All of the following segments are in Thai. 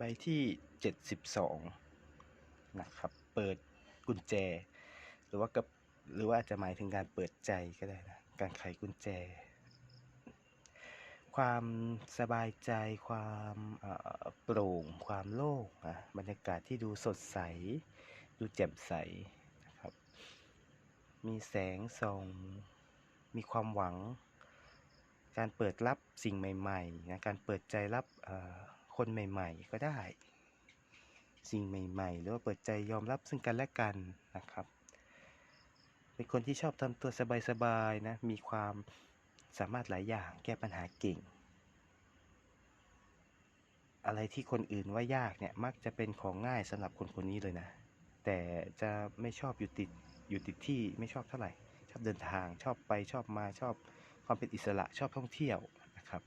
ใบที่ 72 นะครับ เปิดกุญแจ หรือว่ากับหรือว่าอาจจะหมายถึงการเปิดใจก็ได้นะ การไขกุญแจ ความสบายใจ ความโปร่ง ความโล่งนะบรรยากาศที่ดูสดใส ดูแจ่มใสนะครับ มีแสงส่อง มีความหวัง การเปิดรับสิ่งใหม่ๆนะการเปิดใจรับ คนใหม่ ๆ ก็ได้ สิ่งใหม่ ๆ หรือว่าเปิดใจยอมรับซึ่งกันและกันนะครับ เป็นคนที่ชอบทำตัวสบายๆนะ มีความสามารถหลายอย่างแก้ปัญหาเก่ง อะไรที่คนอื่นว่ายากเนี่ยมักจะเป็นของง่ายสำหรับคนคนนี้เลยนะ แต่จะไม่ชอบอยู่ติดอยู่ติดที่ไม่ชอบเท่าไหร่ ชอบเดินทางชอบไปชอบมาชอบความเป็นอิสระชอบท่องเที่ยวนะครับ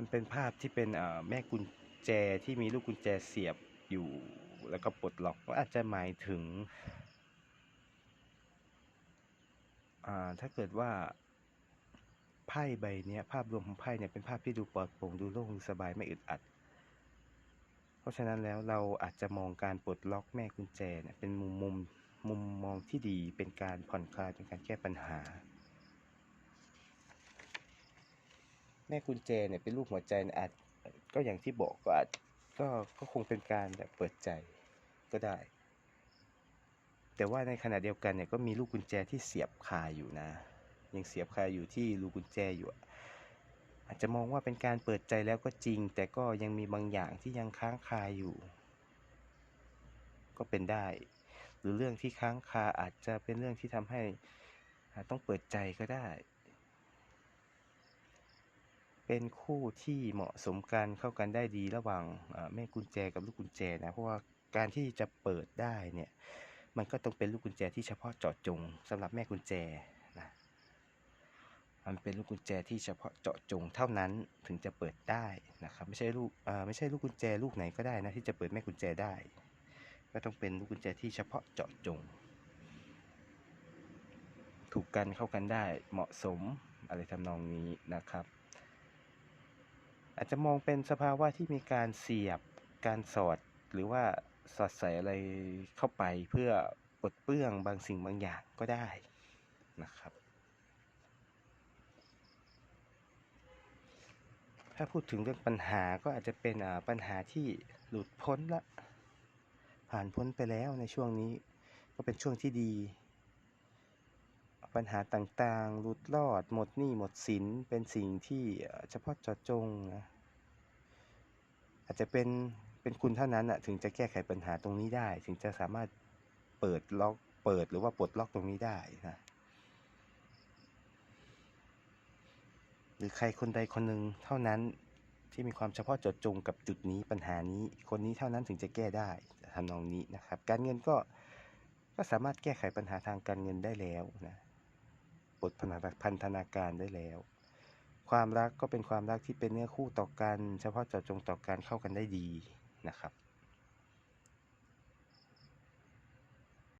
มันเป็นภาพที่เป็นแม่กุญแจที่มีลูกกุญแจเสียบอยู่แล้วก็ปลดล็อกก็อาจจะหมายถึง ถ้าเกิดว่าไพ่ใบนี้ภาพรวมของไพ่เนี่ยเป็นภาพที่ดูปลอดโปร่งดูโล่งดูสบายไม่อึดอัด เพราะฉะนั้นแล้วเราอาจจะมองการปลดล็อกแม่กุญแจเนี่ยเป็นมุมมุมมุมมองที่ดีเป็นการผ่อนคลายเป็นการแก้ปัญหา แม่กุญแจเนี่ยเป็นรูปหัวใจเนี่ยอาจก็อย่างที่บอกก็อาจก็ก็คงเป็นการแบบเปิดใจก็ได้ แต่ว่าในขณะเดียวกันเนี่ยก็มีลูกกุญแจที่เสียบคาอยู่นะ ยังเสียบคาอยู่ที่รูกกุญแจอยู่อาจจะมองว่าเป็นการเปิดใจแล้วก็จริง แต่ก็ยังมีบางอย่างที่ยังค้างคาอยู่ ก็เป็นได้ หรือเรื่องที่ค้างคาอาจจะเป็นเรื่องที่ทำให้ต้องเปิดใจก็ได้ เป็นคู่ที่เหมาะสมกันเข้ากันได้ดีระหว่างแม่กุญแจกับลูกกุญแจนะ เพราะว่าการที่จะเปิดได้เนี่ย มันก็ต้องเป็นลูกกุญแจที่เฉพาะเจาะจงสำหรับแม่กุญแจนะมันเป็นลูกกุญแจที่เฉพาะเจาะจงเท่านั้นถึงจะเปิดได้นะครับ ไม่ใช่ลูกไม่ใช่ลูกกุญแจลูกไหนก็ได้นะที่จะเปิดแม่กุญแจได้ ก็ต้องเป็นลูกกุญแจที่เฉพาะเจาะจง ถูกกันเข้ากันได้เหมาะสมอะไรทำนองนี้นะครับ อาจจะมองเป็นสภาวะที่มีการเสียบการสอดหรือว่าสอดใส่อะไรเข้าไปเพื่อปลดเปลื้องบางสิ่งบางอย่างก็ได้นะครับ ถ้าพูดถึงเรื่องปัญหาก็อาจจะเป็นอ่าปัญหาที่หลุดพ้นละ ผ่านพ้นไปแล้วในช่วงนี้ก็เป็นช่วงที่ดี ปัญหาต่างๆ หลุดรอด หมดหนี้หมดสิน เป็นสิ่งที่เอ่อเฉพาะเจาะจงนะอาจจะเป็นเป็นคุณเท่านั้นอะถึงจะแก้ไขปัญหาตรงนี้ได้ ถึงจะสามารถเปิดล็อกเปิดหรือว่าปลดล็อกตรงนี้ได้นะหรือใครคนใดคนหนึ่งเท่านั้นที่มีความเฉพาะเจาะจงกับจุดนี้ปัญหานี้ คนนี้เท่านั้นถึงจะแก้ได้ทำนองนี้นะครับ การเงินก็ก็สามารถแก้ไขปัญหาทางการเงินได้แล้วนะ ปลดพันธนาการได้แล้ว ความรักก็เป็นความรักที่เป็นเนื้อคู่ต่อกัน เฉพาะเจาะจงต่อกันเข้ากันได้ดีนะครับ